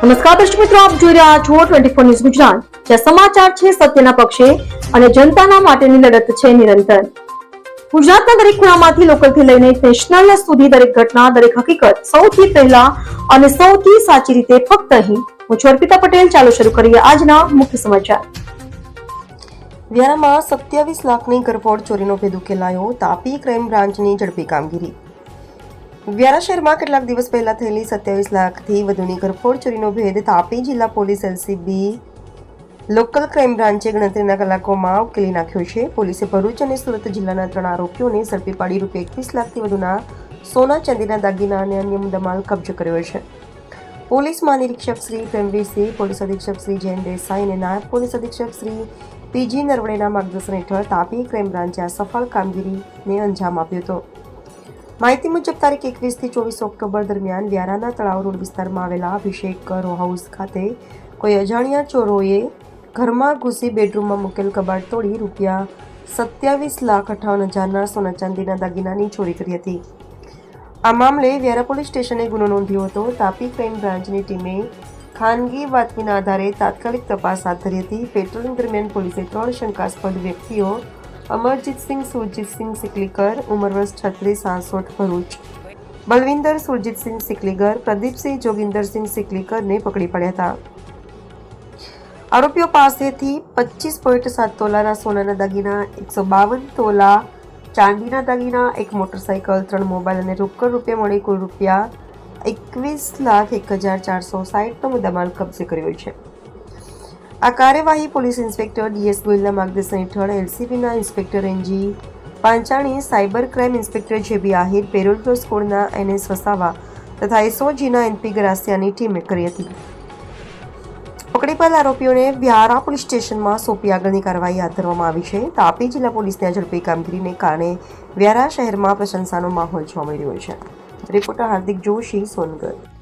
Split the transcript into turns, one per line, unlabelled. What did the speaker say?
નમસ્કાર દર્શક મિત્રો, આપ જોઈ રહ્યા છો ટ્વેન્ટી ફોર ન્યૂઝ ગુજરાત. જ્યાં સમાચાર છે સત્યના પક્ષે અને જનતાના માટેની લડત છે નિરંતર. ગુજરાતના દરેક ખૂણામાંથી લોકલથી લઈને નેશનલ સુધી દરેક ઘટના, દરેક હકીકત સૌથી પહેલા અને સૌથી સાચી રીતે ફક્ત અહીં. હું છું અર્પિતા પટેલ. ચાલો શરૂ કરીએ આજના મુખ્ય સમાચાર.
વ્યારામાં સત્યાવીસ લાખની ગરફોડ ચોરીનો ભેદ ઉકેલાયો. તાપી ક્રાઇમ બ્રાન્ચની ઝડપી કામગીરી. વ્યારા શહેરમાં કેટલાક દિવસ પહેલા થયેલી સત્યાવીસ લાખથી વધુની ઘરફોડ ચોરીનો ભેદ તાપી જિલ્લા પોલીસ એલસીબી લોકલ ક્રાઇમ બ્રાન્ચે ગણતરીના કલાકોમાં ઉકેલી નાખ્યો છે. પોલીસે ભરૂચ અને સુરત જિલ્લાના ત્રણ આરોપીઓને ઝડપી પાડી રૂપિયા એકવીસ લાખથી વધુના સોના, ચાંદીના દાગીના અને અન્ય મુદ્દામાલ કબજે કર્યો છે. પોલીસ મહાનિરીક્ષક શ્રી પ્રેમવીરસિંહ પોલીસ અધિક્ષક શ્રી જૈન દેસાઈ અને નાયબ પોલીસ અધિક્ષક શ્રી પીજી નરવણેના માર્ગદર્શન હેઠળ તાપી ક્રાઇમ બ્રાન્ચે આ સફળ કામગીરીને અંજામ આપ્યો હતો. માહિતી મુજબ તારીખ એકવીસથી ચોવીસ ઓક્ટોબર દરમિયાન વ્યારાના તળાવ રોડ વિસ્તારમાં આવેલા અભિષેક રો હાઉસ ખાતે કોઈ અજાણ્યા ચોરોએ ઘરમાં ઘૂસી બેડરૂમમાં મૂકેલ કબાટ તોડી રૂપિયા સત્યાવીસ લાખ અઠાવન હજારના સોના ચાંદીના દાગીનાની ચોરી કરી હતી. આ મામલે વ્યારા પોલીસ સ્ટેશને ગુનો નોંધ્યો હતો. તાપી ક્રાઇમ બ્રાન્ચની ટીમે ખાનગી બાતમીના આધારે તાત્કાલિક તપાસ હાથ ધરી હતી. પેટ્રોલિંગ દરમિયાન પોલીસે ત્રણ શંકાસ્પદ વ્યક્તિઓ અમરજીતસિંહ સુરજીતસિંહ સિકલીકર ઉંમર વર્ષ છત્રીસ આસઠ ભરૂચ. બલવિંદર સુરજીતસિંહ સિકલીગર પ્રદીપસિંહ જોગિંદરસિંહ સિકલીકરને પકડી પડ્યા હતા. આરોપીઓ પાસેથી પચીસ પોઈન્ટ સાત તોલાના સોનાના દાગીના, એકસો બાવન તોલા, ચાંદીના દાગીના, એક મોટરસાઇકલ ત્રણ મોબાઈલ અને રોકડ રૂપિયા મળી કુલ રૂપિયા એકવીસ લાખ એક હજાર ચારસો સાહીઠનો મુદ્દામાલ કબજે કર્યો છે. આ કાર્યવાહી પોલીસ ઇન્સ્પેક્ટર ડીએસ ગોયલના માર્ગદર્શન હેઠળ એલસીબીના inspector N G Panchani, cyber crime inspector J B Ahir, parole furlough સ્કોડના NS Vasava તથા એસઓજીના એનપી ગરાસિયાની ટીમે કરી હતી. પકડી પાડેલ આરોપીઓને વ્યારા પોલીસ સ્ટેશનમાં સોંપી આગળની કાર્યવાહી હાથ ધરવામાં આવી છે. તાપી જિલ્લા પોલીસની આ ઝડપી કામગીરીને કારણે વ્યારા શહેરમાં પ્રશંસાનો માહોલ જોવા મળી રહ્યો છે. રિપોર્ટર હાર્દિક જોશી, સોનગઢ.